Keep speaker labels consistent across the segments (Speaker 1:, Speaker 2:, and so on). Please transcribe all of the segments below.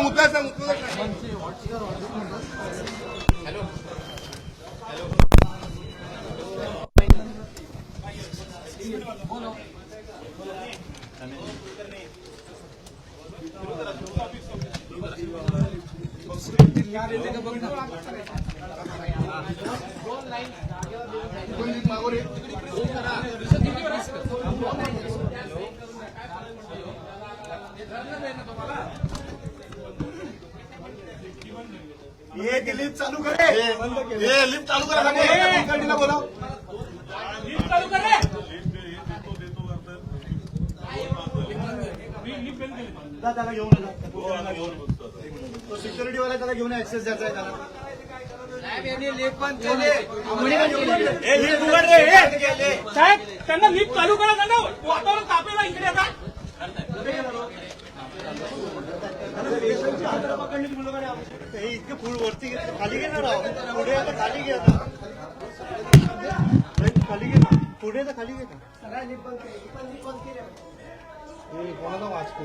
Speaker 1: सांग उत्तर सांग उचलायला बघ ये ती लिफ्ट चालू करे ये लिफ्ट चालू करा कंपनीला बोलाव. जा त्याला घेऊन. तो सिक्युरिटी वाला त्याला घेऊन ऍक्सेस द्यायचा आहे त्याला. लिफ्ट.
Speaker 2: साहेब त्यांना लिफ्ट चालू करा त्यांना वातावरण तापेला इकडे आता.
Speaker 1: हे इतके फूड वरती घेतले खाली घेणार ना पुढे आता खाली घे आता खाली घे ना पुढे तर खाली घे ना हे कोणाला वाचतो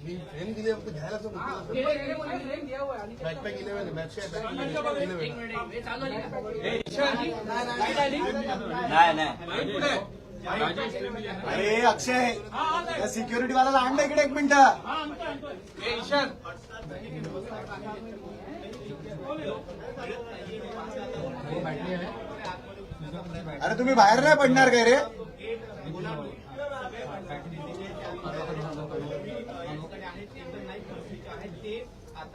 Speaker 1: फ्रेम दिले फक्त घ्यायला बॅकपॅक इलेव्हन बॅकपॅक
Speaker 3: नाही नाही
Speaker 1: अरे अक्षय. त्या सिक्युरिटी वाला आणलं इकडे एक मिनिट. अरे तुम्ही बाहेर नाही पडणार काय रे?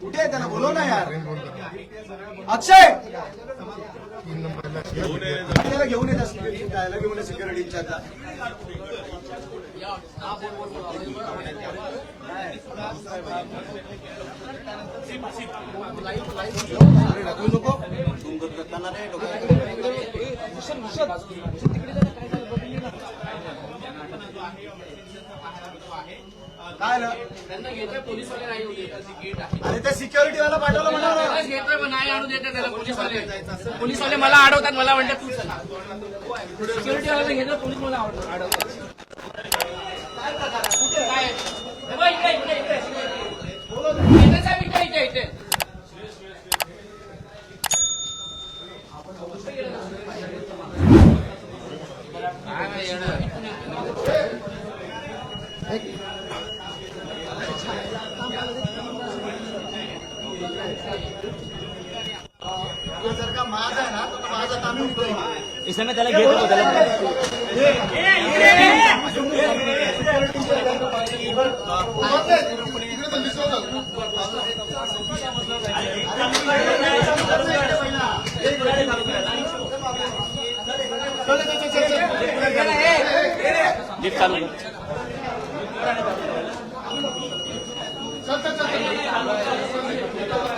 Speaker 1: कुठे आहे त्याला? बोलव ना यार. अक्षय! त्याला घेऊन येत सिक्युरिटी त्याला घेऊन सिक्युरिटी इन्चार्जला अरे ढकलू नको.
Speaker 3: तुमचं करताना रे डोक्यात
Speaker 1: काय?
Speaker 4: त्यांना घेतोय पोलीसवाले नाही
Speaker 1: अरे त्या सिक्युरिटी वाला पाठवलं म्हणा
Speaker 4: घेतोय पण नाही आणू देते त्याला पोलीसवाले. पोलीसवाले मला अडवतात मला म्हणतात तू सिक्युरिटी वाले घेतो पोलीस मला अडव- अडवतात. काय हे बघ, इकडे इकडे इकडे. इथे साहेब, इकडे इथे इथे. काय नाही येणं. इथून येतो.
Speaker 1: तो जर का माझा आहे ना तर तो माझा तांदूळ उतरवा.
Speaker 3: इसमें त्याला घेत होतो त्याला लिफ्ट चालू कर.
Speaker 5: किती आहे थांबा, चल, चल,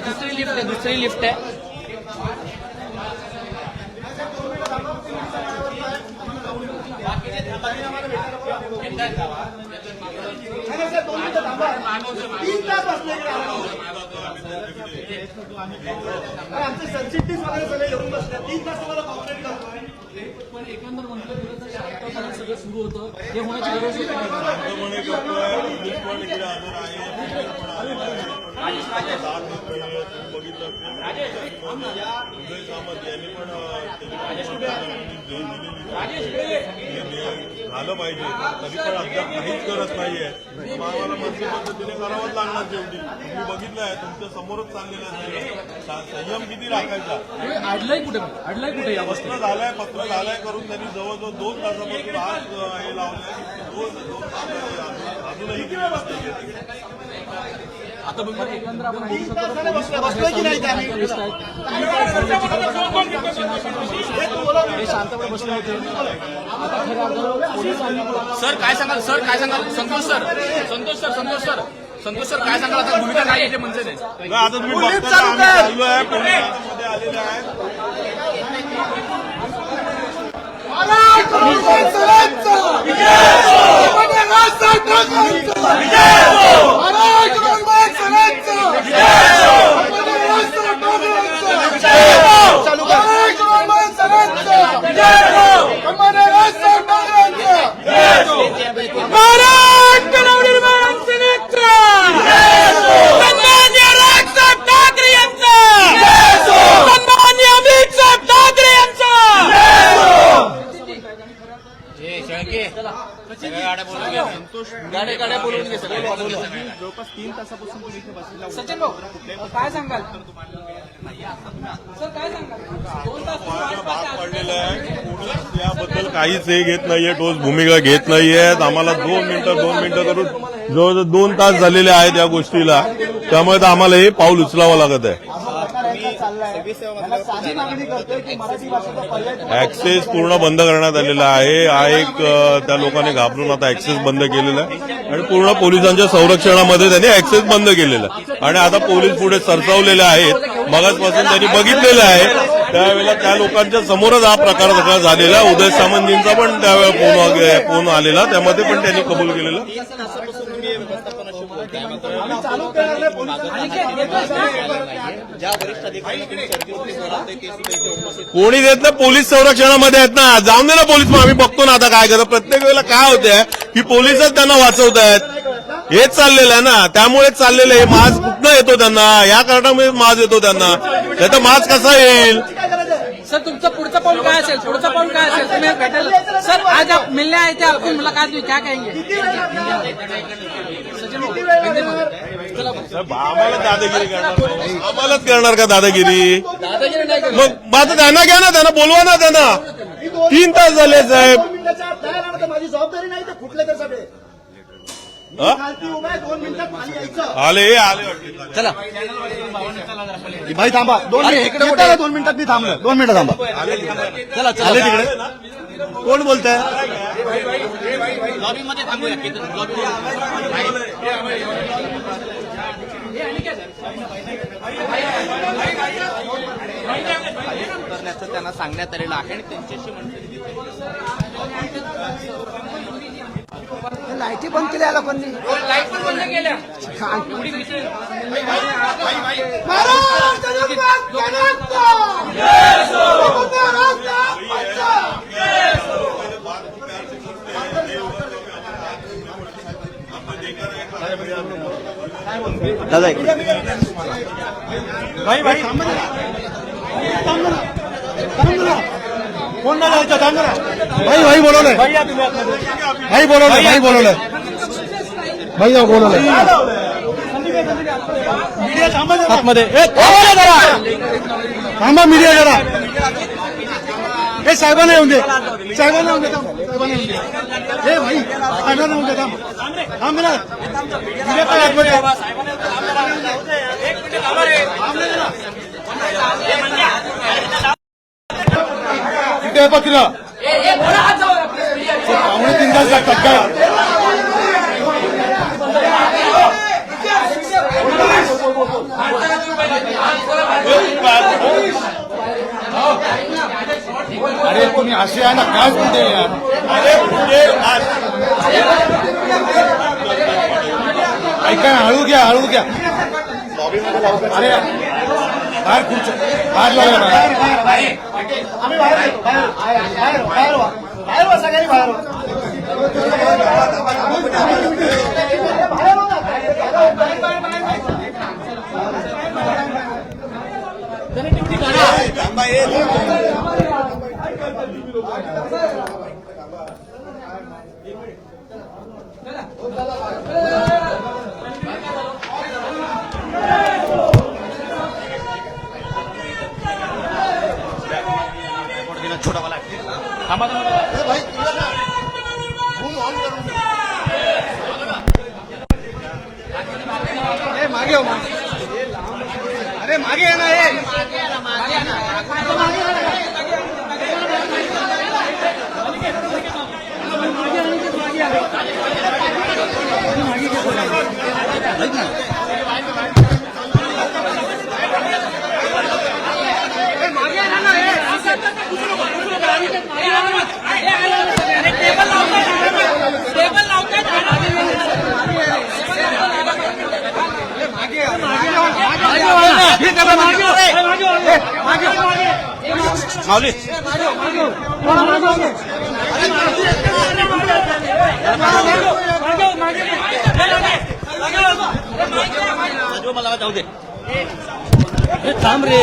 Speaker 4: ते दुसरी लिफ्ट आहे दुसरी लिफ्ट आहे
Speaker 5: नाही, नाही, सर, दोन मिनिटं थांबा. तीन तास बसले इकडे आम्हाला. अरे, आमचे सरचिटणीस वगैरे सगळे येऊन बसले तीन तास तुम्हाला कॉपरेट करतोय
Speaker 4: पण एकंदर म्हटलं गेलं तर शांतपणे सगळं सुरू होतं हे होण्याची गरज होती
Speaker 6: शांतपणे करतोय पोलीस पण झालं पाहिजे तरी पण अद्याप काहीच करत नाहीये मग? आम्हाला मंत्री पद्धतीने करावंच लागणार शेवटी मी बघितलं आहे तुमच्या समोरच चाललेलं आहे संयम किती राखायचा
Speaker 4: अडलाय कुठे अडलाय कुठे या
Speaker 6: पत्र झालंय पत्र झालंय करून त्यांनी जवळजवळ दोन तासापासून आज हे लावलंय दोन दोन तास झाले. अजूनही
Speaker 4: सर काय सांगाल सर काय सांगाल Santosh sir Santosh sir Santosh sir Santosh sir काय सांगाल आता भूमिका काय येते म्हणजे
Speaker 6: आता तुम्ही
Speaker 5: चालू
Speaker 6: आहे आलेले आहेत
Speaker 1: महाराष्ट्र
Speaker 4: काय सांगाल? सर काय सांगाल? दोन तास तुम्ही वाट
Speaker 6: भाग
Speaker 4: पाहता.
Speaker 6: पडलेला आहे. याबद्दल काहीच हे घेत नाहीये ठोस भूमिका घेत नाहीयेत. आम्हाला दोन मिनिटं दोन मिनिटं करून जवळजवळ दोन तास झालेले आहेत या गोष्टीला. त्यामुळे तर आम्हाला हे पाऊल उचलावं लागत आहे
Speaker 5: साधी मागणी करतोय की मराठी भाषेचा पर्याय
Speaker 6: ऍक्सेस पूर्ण बंद करण्यात आलेला आहे. हा एक त्या लोकांनी घाबरून आता ऍक्सेस बंद केलेला आहे. आणि पूर्ण पोलिसांच्या संरक्षणामध्ये त्यांनी ऍक्सेस बंद केलेला आहे. आणि आता पोलीस पुढे सरसावलेले आहेत. मगाचपासून त्यांनी बघितलेलं आहे. त्यावेळेला त्या लोकांच्या समोरच हा प्रकार सगळा झालेला. उदय सामंतजींचा पण त्यावेळेला फोन फोन आलेला. त्यामध्ये पण त्यांनी कबूल केलेलं
Speaker 5: आम्ही चालू करणार नाही पोलिसांना
Speaker 6: कोणी देत नाही पोलीस संरक्षणामध्ये आहेत ना. जाऊन दे ना पोलीस मग आम्ही बघतो ना आता काय करतं प्रत्येक वेळेला काय होतंय की पोलीसच त्यांना वाचवत आहेत. हेच चाललेलं आहे ना. त्यामुळेच चाललेलं आहे. माज कुठनं येतो त्यांना? या कारणामुळे माज येतो त्यांना. त्याचा माज कसा येईल?
Speaker 4: सर तुमचं पुढचं पाऊल काय असेल? पुढचं पाऊल काय असेल? तुम्ही भेटेल. सर आज आप मिलने आए थे आपकी मुलाकात हुई क्या कहेंगे?
Speaker 6: आम्हाला दादागिरी करणार नाही. आम्हालाच करणार का दादागिरी?
Speaker 4: दादागिरी नाही करू.
Speaker 6: मग आता त्यांना घ्या ना त्यांना बोलवा ना त्यांना. तीन तास झाले साहेब.
Speaker 5: माझी जबाबदारी नाही ते तर सगळे.
Speaker 6: आले आले
Speaker 5: चला. भाई थांबा. दोन मिनिट. दोन मिनिटात मी थांबलो दोन मिनिटं थांबा. चला चला. आले तिकडे. कोण बोलतंय?
Speaker 3: करण्याचं त्यांना सांगण्यात आलेलं आहे आणि त्यांच्याशी म्हणतात
Speaker 5: लाईटी बंद केल्या लोकांनी.
Speaker 4: एवढी भीती.
Speaker 5: दादा भाई भाई. थांब थांब कोण नाही जायचं थांब ना भाई भाई बोलवलंय भाई बोलवलंय भाई बोलवलंय भाई जाऊ बोलवलंय मीडिया थांबा जरा. आतमध्ये. ए, थांबा जरा. थांबा मीडिया जरा. हे साहेबांना येऊन दे. साहेबांना येऊन दे थांब. साहेबांना येऊन दे. हे भाई थांब. ना, उद्या थांब. थांब ना. आतमध्ये? आहे पत्र पावणे तीन तास लागतात काय? अरे तुम्ही असे आहे ना काय म्हणते यार?
Speaker 6: अरे पुढे आज
Speaker 5: ऐका ना हळू घ्या हळू घ्या. अरे बाहेर खुर्च्या बाहेर लावूया बाहेर
Speaker 1: टेबल
Speaker 4: माऊली मला जाऊ दे
Speaker 1: थांब रे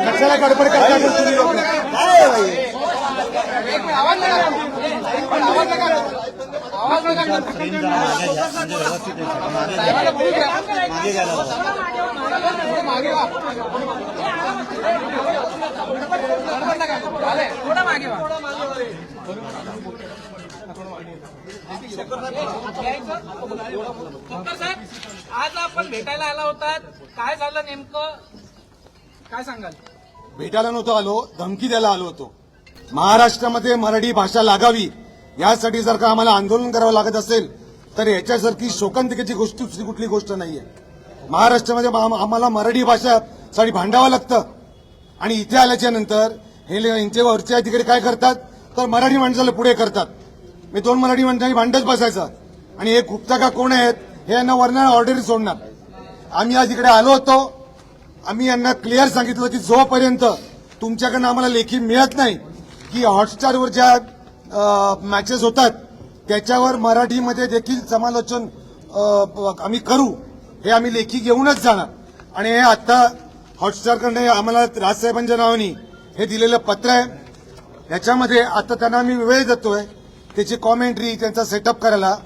Speaker 5: कशाला गडबड करता मग तुम्ही लोक
Speaker 1: डॉक्टर साहेब आज आपण भेटायला आला होता काय झालं नेमकं? काय सांगाल?
Speaker 5: भेटायला नव्हतो आलो धमकी द्यायला आलो होतो. महाराष्ट्रामध्ये मराठी भाषा लागावी यासाठी जर का आम्हाला आंदोलन करावं लागत असेल तर याच्यासारखी शोकांतिकेची गोष्ट दुसरी कुठली गोष्ट नाहीये. महाराष्ट्रामध्ये आम्हाला मराठी भाषासाठी भांडावं लागतं. आणि इथे आल्याच्यानंतर हे यांचे वरचे अधिकारी काय करतात? तर मराठी माणसाला पुढे करतात. मी दोन मराठी माणसांनी भांडच बसायचं. आणि हे गुप्ता का कोण आहेत हे यांना वर्ण ऑर्डर सोडणार. आम्ही आज इकडे आलो होतो. आम्ही यांना क्लिअर सांगितलं की जोपर्यंत तुमच्याकडनं आम्हाला लेखी मिळत नाही की हॉटस्टारवर ज्या मॅचेस होतात त्याच्यावर मराठीमध्ये देखील समालोचन आम्ही करू हे आम्ही लेखी घेऊनच जाणार. आणि हे आत्ता हॉटस्टारकडनं आम्हाला राजसाहेबांच्या नावाने हे दिलेलं पत्र आहे. याच्यामध्ये आता त्यांना आम्ही वेळ देतोय. त्याची कॉमेंट्री त्यांचा सेटअप करायला.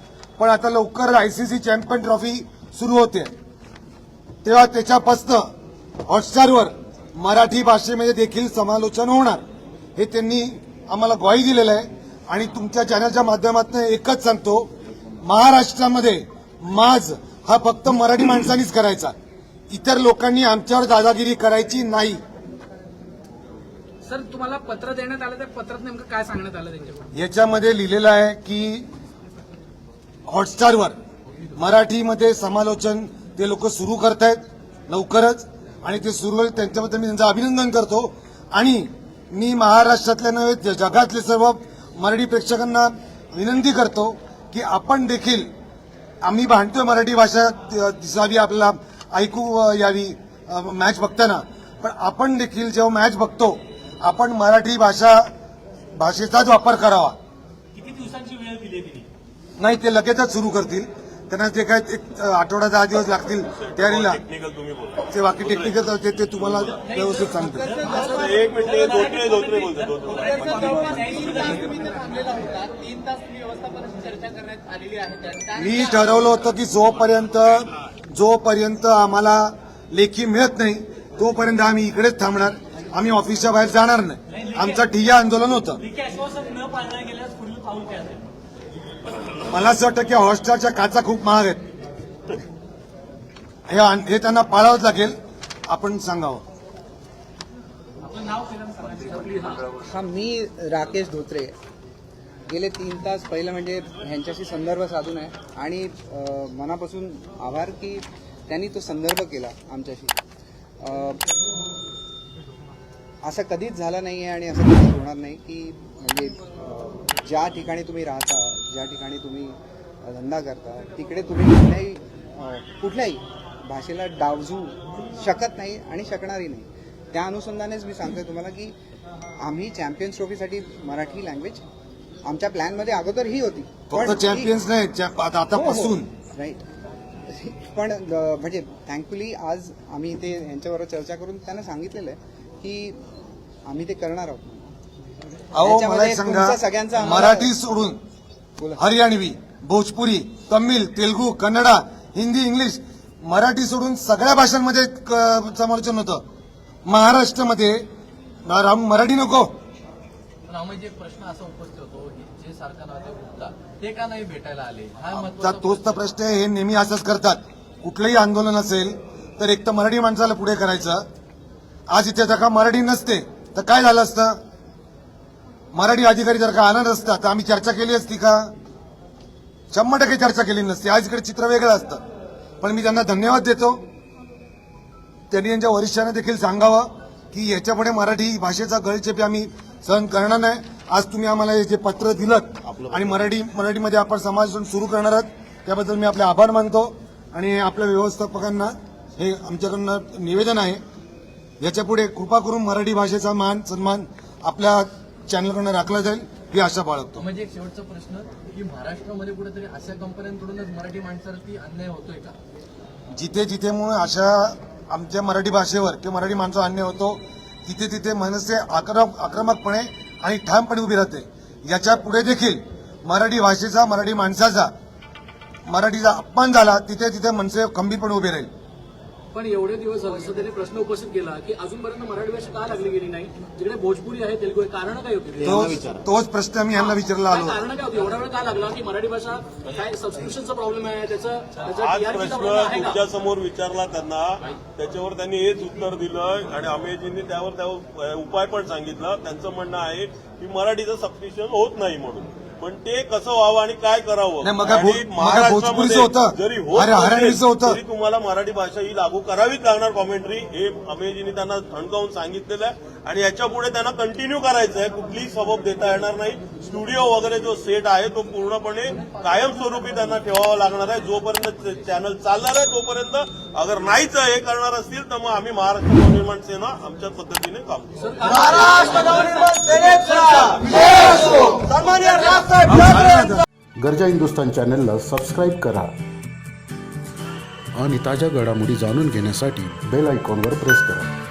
Speaker 5: पण आता लवकर आयसीसी चॅम्पियन ट्रॉफी सुरू होते. तेव्हा त्याच्यापासनं हॉटस्टारवर मराठी भाषेमध्ये देखील समालोचन होणार. हे त्यांनी आम्हाला ग्वाही दिलेलं आहे. आणि तुमच्या चॅनलच्या माध्यमातून एकच सांगतो. महाराष्ट्रामध्ये माज हा फक्त मराठी माणसांनीच करायचा. इतर लोकांनी आमच्यावर दादागिरी करायची नाही.
Speaker 1: सर तुम्हाला पत्र देण्यात आलं त्या पत्रात नेमकं काय सांगण्यात आलं त्यांच्याकडून?
Speaker 5: याच्यामध्ये लिहिलेलं आहे की हॉटस्टारवर मराठीमध्ये समालोचन ते लोक सुरू करतायत लवकरच. आणि ते सुरू होईल त्यांच्याबद्दल मी त्यांचं अभिनंदन करतो. आणि मी महाराष्ट्रातल्या नव्हे ज- जगातले सर्व मराठी प्रेक्षकांना विनंती करतो की आपण देखील आम्ही भांडतोय मराठी भाषा दिसावी आपल्याला ऐकू यावी मॅच बघताना. पण आपण देखील जेव्हा मॅच बघतो आपण मराठी भाषा भाषेचाच वापर करावा.
Speaker 1: किती दिवसांची वेळ दिली तिने?
Speaker 5: नाही ते लगेचच सुरू करतील. त्यांना जे काय एक आठवडा दहा दिवस लागतील तयारीला
Speaker 6: टेक्निकल तुम्ही बोला.
Speaker 5: ते बाकी टेक्निकल ते ते तुम्हाला व्यवस्थित सांगतील.
Speaker 6: एक मिनिट धोत्रे धोत्रे बोलते
Speaker 5: मी ठरवलं होतं की जोपर्यंत जोपर्यंत आम्हाला लेखी मिळत नाही तोपर्यंत आम्ही इकडेच थांबणार. आम्ही ऑफिसच्या बाहेर जाणार नाही. आमचं ठिय्या आंदोलन होतं. मला असं वाटतं की हॉटस्टारच्या काचा खूप महाग आहेत. हे हे त्यांना पाळावंच लागेल. आपण सांगावं.
Speaker 7: हा मी राकेश धोत्रे. गेले तीन तास पहिलं म्हणजे ह्यांच्याशी संदर्भ साधून आहे आणि मनापासून आभार की त्यांनी तो संदर्भ केला आमच्याशी. असं कधीच झालं नाही आहे आणि असं कधीच होणार नाही की म्हणजे ज्या ठिकाणी तुम्ही राहता ज्या ठिकाणी तुम्ही धंदा करता तिकडे तुम्ही कुठल्याही कुठल्याही भाषेला डावजू शकत नाही आणि शकणारही नाही. त्या अनुषंगानेच मी सांगतोय तुम्हाला की आम्ही चॅम्पियन्स ट्रॉफीसाठी मराठी लँग्वेज आमच्या प्लॅनमध्ये अगोदर ही होती.
Speaker 5: चॅम्पियन्स नाही आतापासून
Speaker 7: राईट पण अ, म्हणजे थँकफुली आज आम्ही ते यांच्याबरोबर चर्चा करून त्यांना सांगितलेलं आहे की आम्ही ते करणार आहोत.
Speaker 5: अहो मला एक सांगा
Speaker 7: सगळ्यांचा
Speaker 5: मराठी सोडून. हरियाणवी भोजपुरी तमिळ तेलुगू कन्नडा हिंदी इंग्लिश मराठी सोडून सगळ्या भाषांमध्ये क- समालोचन होतं. महाराष्ट्रामध्ये ना- राम- मराठी नको.
Speaker 8: प्रश्न असा उपस्थित होतो जे गुप्ता ते का नाही भेटायला आले? हा
Speaker 5: तोच तर प्रश्न आहे हे नेहमी असंच करतात. कुठलंही आंदोलन असेल तर एक तर मराठी माणसाला पुढे करायचं. आज इथे का मराठी नसते? तर काय झालं असतं? मराठी अधिकारी जर का आनंद असता तर आम्ही चर्चा केली असती का? शंभर टक्के चर्चा केली नसती. आज इकडे चित्र वेगळं असतं. पण मी त्यांना धन्यवाद देतो. त्यांनी यांच्या वरिष्ठांना देखील सांगावं की याच्यापुढे मराठी भाषेचा गळचेपी आम्ही सहन करणार नाही. आज तुम्ही आम्हाला हे जे पत्र दिलं आणि मराठी मराठीमध्ये आपण समाज सुरू करणार आहात त्याबद्दल मी आपले आभार मानतो. आणि आपल्या व्यवस्थापकांना हे आमच्याकडनं निवेदन आहे. याच्यापुढे कृपा करून मराठी भाषेचा मान सन्मान आपल्या चॅनलकडनं राखला जाईल ही आशा बाळगतो.
Speaker 8: म्हणजे एक शेवटचा प्रश्न की महाराष्ट्रामध्ये कुठेतरी अशा कंपन्यांकडूनच मराठी माणसावरती अन्याय होतोय का?
Speaker 5: जिथे जिथे मग अशा आमच्या मराठी भाषेवर किंवा मराठी माणसं अन्य होतो तिथे तिथे मनसे आक्रम आक्रमकपणे आणि ठामपणे उभी राहते. याच्यापुढे देखील मराठी भाषेचा मराठी माणसाचा मराठीचा अपमान झाला तिथे तिथे मनसे खंबीरपणे उभे राहील.
Speaker 9: पण एवढे दिवस झाले असं त्यांनी प्रश्न उपस्थित केला की अजूनपर्यंत मराठी भाषा का लागली गेली नाही? जिकडे भोजपुरी आहे तेलुगू आहे कारण काय होती?
Speaker 5: तोच प्रश्न मी यांना विचारला आलो.
Speaker 9: कारण काय होती? एवढा वेळ का लागला की मराठी भाषा काय सबस्क्रिप्शनचा प्रॉब्लेम आहे? त्याचा
Speaker 6: समोर विचारला त्यांना. त्याच्यावर त्यांनी हेच उत्तर दिलं आणि अमेजींनी त्यावर त्यावर उपाय पण सांगितला. त्यांचं म्हणणं आहे की मराठीचं सबस्क्रिप्शन होत नाही म्हणून. पण ते कसं व्हावं आणि काय करावं आणि महाराष्ट्रामध्ये. जरी होतं. तरी तुम्हाला मराठी भाषा ही लागू करावीच लागणार कॉमेंट्री हे अमेजींनी त्यांना ठणकावून सांगितलेलं आहे आणि याच्यापुढे त्यांना कंटिन्यू करायचं आहे कुठलीही सबब देता येणार नाही. स्टुडिओ वगैरे जो सेट आहे तो पूर्णपणे कायमस्वरूपी त्यांना ठेवावा लागणार आहे. जोपर्यंत चॅनल चालणार आहे तोपर्यंत अगर नाहीच हे करणार असतील तर मग आम्ही महाराष्ट्र नवनिर्माण सेना आमच्या पद्धतीने काम
Speaker 10: गरजा हिंदुस्तान चॅनलला सबस्क्राईब करा.
Speaker 11: आणि ताज्या घडामोडी जाणून घेण्यासाठी
Speaker 10: बेल आयकॉनवर प्रेस करा.